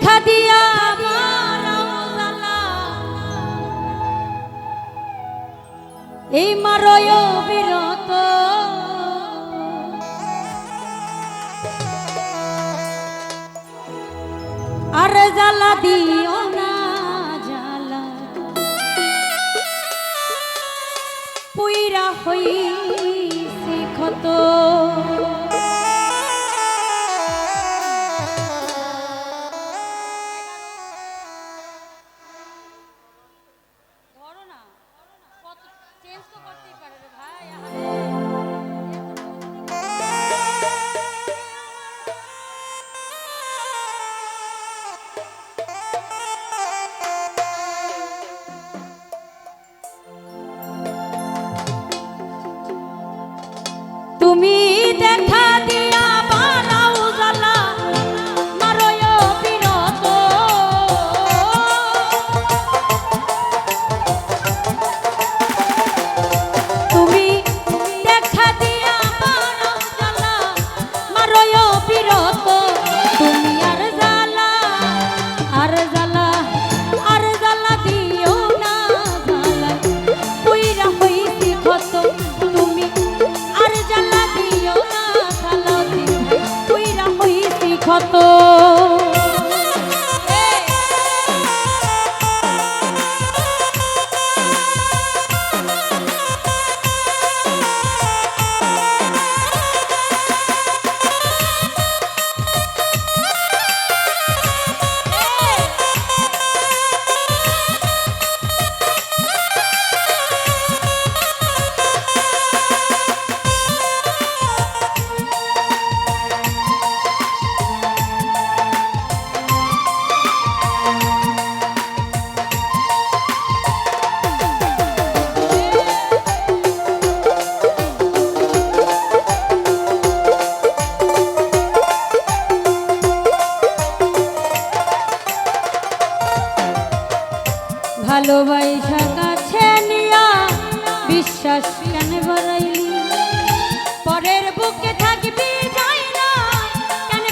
দেখা দিয়া এই মারয় বিরত। আর জ্বালা দিও না জ্বালা। পুইরা হইছে ক্ষত। ভালোবাসা কাছে নিয়া বিশ্বাস কেন বাড়াইলি? পরের বুকে থাকবি কেন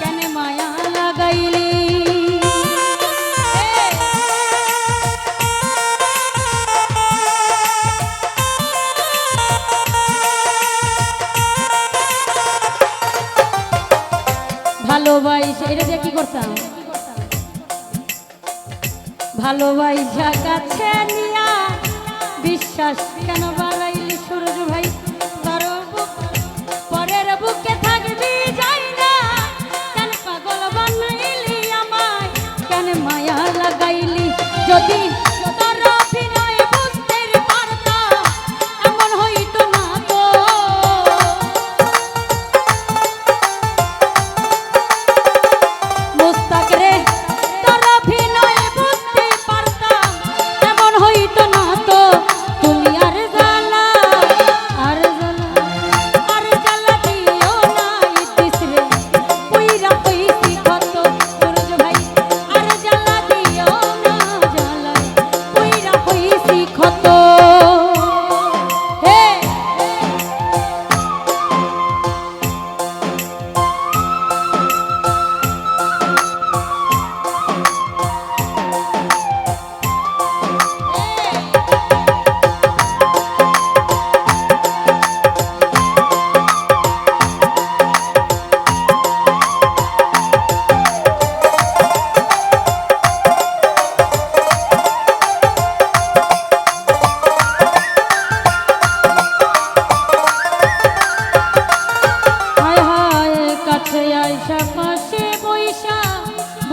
কেন মায়া লাগাইলি? ভালোবাসা, এটা দিয়ে কি করতাম? ভালোবাসা কাছে নিয়া বিশ্বাস কেন বাড়াইলি সূর্য ভাই? বুক- পরের বুকে থাকবি যাই না। কেন পাগল বানাইলি আমায়? কেন মায়া লাগাইলি? যদি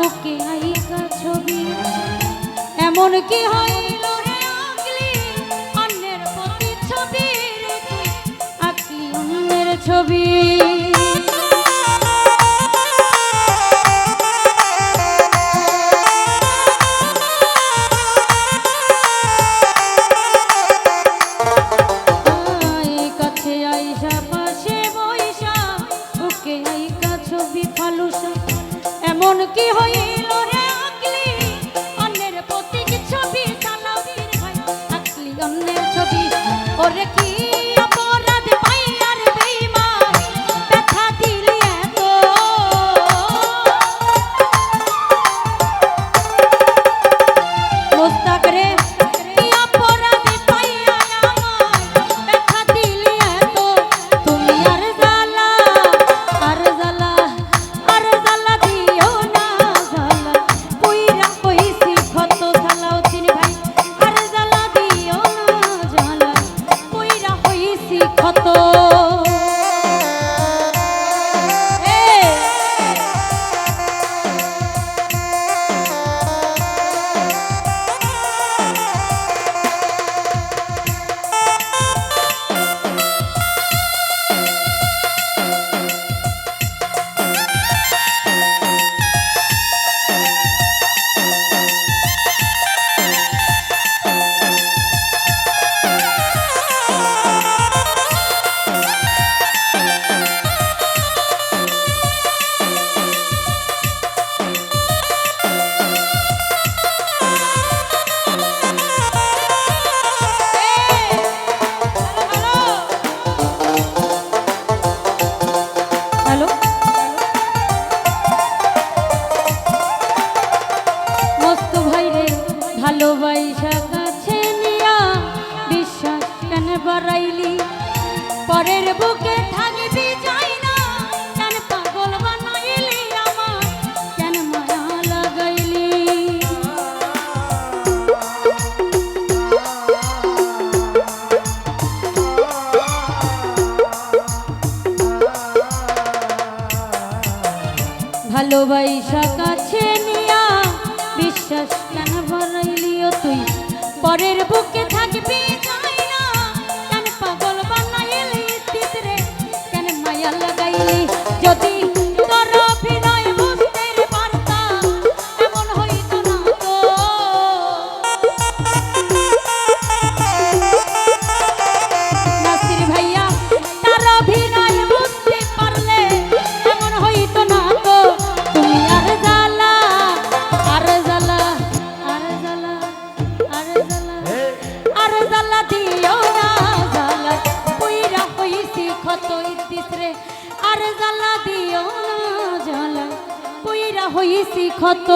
বুকে আইকা ছবি। এমন কি হইল আকলি অন্যের প্রতি ছবি রে আঁকলি অন্যের ছবি। ভালোবাসা কাছে নিয়া বিশ্বাস কেন ভরাইলিও তুই? পরের বুকে থাকি দিও না জ্বালা। পুইরা হইছি ক্ষত ইতিসরে আর জ্বালা দিও না জ্বালা। পুইরা হইছি ক্ষত।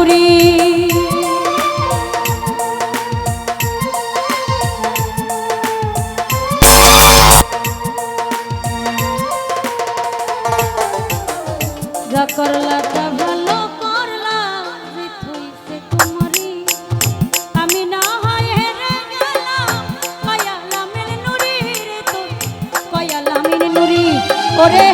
ঘুরি করলাটা ভালো করলাম হইছে তোমারি আমি না হয় হেরে গেলাম কয়ালামের নুরি রে তো কয়ালামের নুরি ওরে